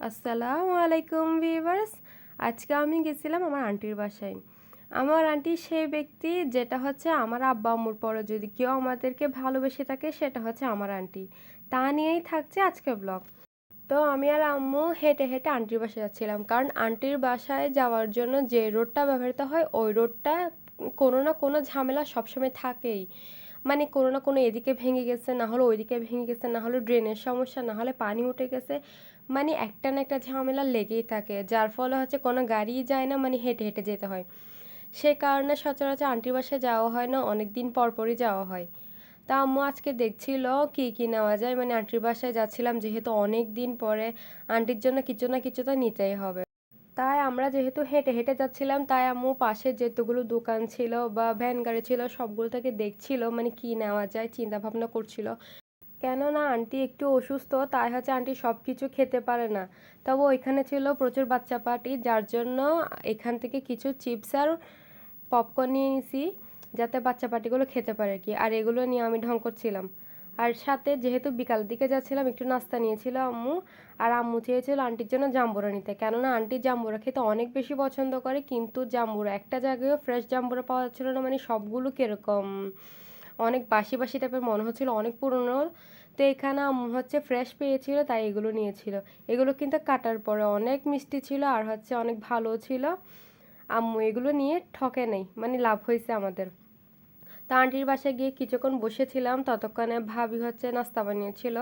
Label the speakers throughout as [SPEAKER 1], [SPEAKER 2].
[SPEAKER 1] আসসালামু আলাইকুম ভিউয়ার্স। আজকে আমি গেছিলাম আমার আন্টির বাসায়। আমার আন্টি সেই ব্যক্তি যেটা হচ্ছে আমার আব্বা আম্মুর পরে। যদি কেউ আমাদেরকে ভালোবেসে থাকে, সেটা হচ্ছে আমার আন্টি। তা নিয়েই থাকছে আজকে ব্লগ তো আমি আর আম্মু হেঁটে হেঁটে আন্টির বাসায় যাচ্ছিলাম। কারণ আন্টির বাসায় যাওয়ার জন্য যে রোডটা ব্যবহৃত হয়, ওই রোডটা কোনো না কোনো ঝামেলা সবসময় থাকেই। মানে কোনো না কোনো এদিকে ভেঙে গেছে, না হলে ওইদিকে ভেঙে গেছে, না হলে ড্রেনের সমস্যা, না হলে পানি উঠে গেছে। মানে একটা না একটা ঝামেলা লেগেই থাকে, যার ফলে হচ্ছে কোনো গাড়িই যায় না মানে হেঁটে হেঁটে যেতে হয়। সে কারণে সচরাচর আন্টির বাসায় যাওয়া হয় না অনেক দিন পর পরই যাওয়া হয়। তা আম্মু আজকে দেখছিল কী কী নেওয়া যায় মানে আন্টির বাসায় যাচ্ছিলাম, যেহেতু অনেক দিন পরে আন্টির জন্য কিছু না কিছু তো নিতেই হবে। তাই আমরা যেহেতু হেঁটে হেঁটে যাচ্ছিলাম, তাই আম্মু পাশে যেতগুলো দোকান ছিল বা ভ্যান গাড়ি ছিল সবগুলো থেকে দেখছিল মানে কি নেওয়া যায় চিন্তা ভাবনা করছিল। কেননা আন্টি একটু অসুস্থ, তাই হচ্ছে আন্টি সব কিছু খেতে পারে না। তবে ওইখানে ছিল প্রচুর বাচ্চা পার্টি, যার জন্য এখান থেকে কিছু চিপস আর পপকর্ন নিয়ে নিছি, যাতে বাচ্চা পার্টিগুলো খেতে পারে কি। আর এগুলো নিয়ে আমি ঢং করছিলাম। আর সাথে যেহেতু বিকালের দিকে যাচ্ছিলাম, একটু নাস্তা নিয়েছিল আম্মু। আর আম্মু চেয়েছিল আন্টির জন্য জাম্বুরা নিতে। কেননা আন্টি জাম্বুরা খেতে অনেক বেশি পছন্দ করে, কিন্তু জাম্বুরা একটা জায়গায়ও ফ্রেশ জাম্বুরা পাওয়া যাচ্ছিল না মানে সবগুলো কীরকম? অনেক বাসি বাসি টাইপের মনে হচ্ছিল, অনেক পুরনো। তো এখানে আম্মু হচ্ছে ফ্রেশ পেয়েছিল, তাই এগুলো নিয়েছিল। এগুলো কিন্তু কাটার পরে অনেক মিষ্টি ছিল আর হচ্ছে অনেক ভালো ছিল। আম্মু এগুলো নিয়ে ঠকে নেই মানে লাভ হয়েছে আমাদের। তা আন্টির বাসায় গিয়ে কিছুক্ষণ বসেছিলাম, ততক্ষণে ভাবি হচ্ছে নাস্তা বানিয়েছিল।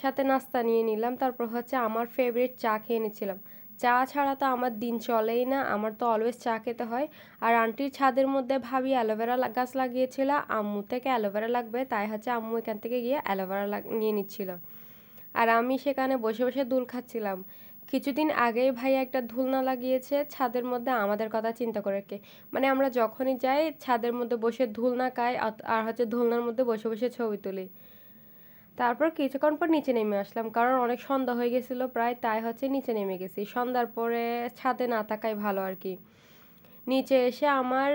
[SPEAKER 1] সাথে নাস্তা নিয়ে নিলাম, তারপর হচ্ছে আমার ফেভারিট চা খেয়ে নিয়েছিলাম চা ছাড়া তো আমার দিন চলেই না, আমার তো অলওয়েজ চা খেতে হয়। আর আন্টির ছাদের মধ্যে ভাবি অ্যালোভেরা গাছ লাগিয়েছিল, আম্মু থেকে অ্যালোভেরা লাগবে, তাই হচ্ছে আম্মু এখান থেকে গিয়ে অ্যালোভেরা নিয়ে নিচ্ছিল। আর আমি সেখানে বসে বসে দুল খাচ্ছিলাম। কিছুদিন আগেই ভাই একটা ধুলনা লাগিয়েছে, ছাদের মধ্যে আমাদের কথা চিন্তা করে কে মানে আমরা যখনই যাই, ছাদের মধ্যে বসে ধুলনা খাই আর হচ্ছে ধুলনার মধ্যে বসে বসে ছবি তুলি। তারপর কিছুক্ষণ পর নিচে নেমে আসলাম, কারণ অনেক সন্ধ্যা হয়ে গেছিল প্রায়, তাই হচ্ছে নিচে নেমে গেছি। সন্ধ্যার পরে ছাদে না থাকাই ভালো আর কি। নিচে এসে আমার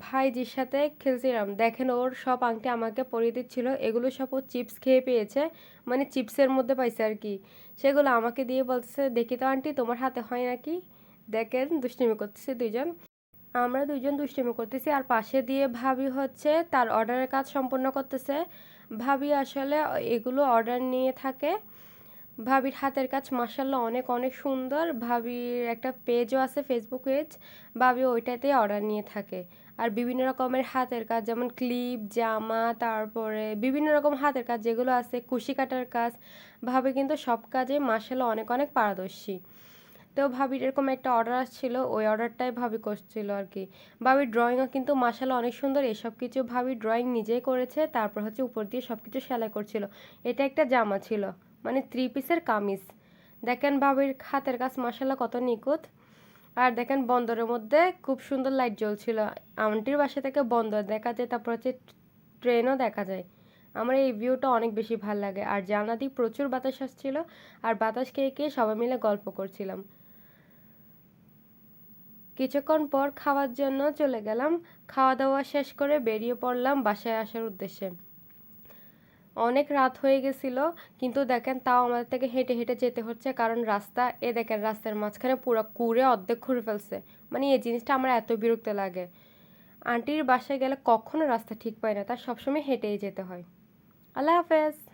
[SPEAKER 1] ভাইজির সাথে খেলছিলাম। দেখেন, ওর সব আংটি আমাকে পরিয়ে দিচ্ছিল। এগুলো সব ও চিপস খেয়ে পেয়েছে। মানে চিপসের মধ্যে পাইছে আর কি। সেগুলো আমাকে দিয়ে বলছে দেখি তো আন্টি, তোমার হাতে হয় নাকি? দেখেন, দুষ্টিমি করতেছে দুইজন। আমরা দুইজন দুষ্টিমি করতেছি। আর পাশে দিয়ে ভাবি হচ্ছে, তার অর্ডারের কাজ সম্পন্ন করতেছে। ভাবি আসলে এগুলো অর্ডার নিয়ে থাকে। ভাবির হাতের কাজ মাসাল্লাহ অনেক অনেক সুন্দর। ভাবির একটা পেজও আছে ফেসবুক পেজ ভাবি ওইটাতেই অর্ডার নিয়ে থাকে। আর বিভিন্ন রকমের হাতের কাজ, যেমন ক্লিপ জামা, তারপরে বিভিন্ন রকম হাতের কাজ, যেগুলো আছে, কুশি কাটার কাজ। ভাবি কিন্তু সব কাজে মাসাল্লাহ অনেক অনেক পারদর্শী। তো ভাবির এরকম একটা অর্ডার আসছিল, ওই অর্ডারটাই ভাবি করছিল আর কি। ভাবির ড্রয়িংও কিন্তু মাসাল্লাহ অনেক সুন্দর। এসব কিছু ভাবি ড্রয়িং নিজেই করেছে, তারপর হচ্ছে উপর দিয়ে সব কিছু সেলাই করছিল। এটা একটা জামা ছিল। মানে থ্রি পিসের কামিজ। দেখেন ভাবির হাতের কাজ মাসাল্লাহ কত নিখুঁত। আর দেখেন বন্দরের মধ্যে খুব সুন্দর লাইট জ্বলছিল। আন্টির বাসা থেকে বন্দর দেখা যায়, তারপর হচ্ছে ট্রেনও দেখা যায়। আমার এই ভিউটা অনেক বেশি ভালো লাগে। আর জানলা দিয়ে প্রচুর বাতাস আসছিল, আর বাতাস খেয়ে খেয়ে সবাই মিলে গল্প করছিলাম। কিছুক্ষণ পর খাওয়ার জন্য চলে গেলাম। খাওয়া দাওয়া শেষ করে বেরিয়ে পড়লাম বাসায় আসার উদ্দেশ্যে। অনেক রাত হয়ে গেছিল, কিন্তু দেখেন তাও আমাদের থেকে হেঁটে হেঁটে যেতে হচ্ছে, কারণ রাস্তা, এ দেখেন রাস্তার মাঝখানে পুরো কুড়ে অর্ধেক ঘুরে ফেলছে। মানে এই জিনিসটা আমার এত বিরক্ত লাগে। আন্টির বাসায় গেলে কখনো রাস্তা ঠিক পায় না, তার সবসময় হেঁটেই যেতে হয়। আল্লাহ হাফেজ।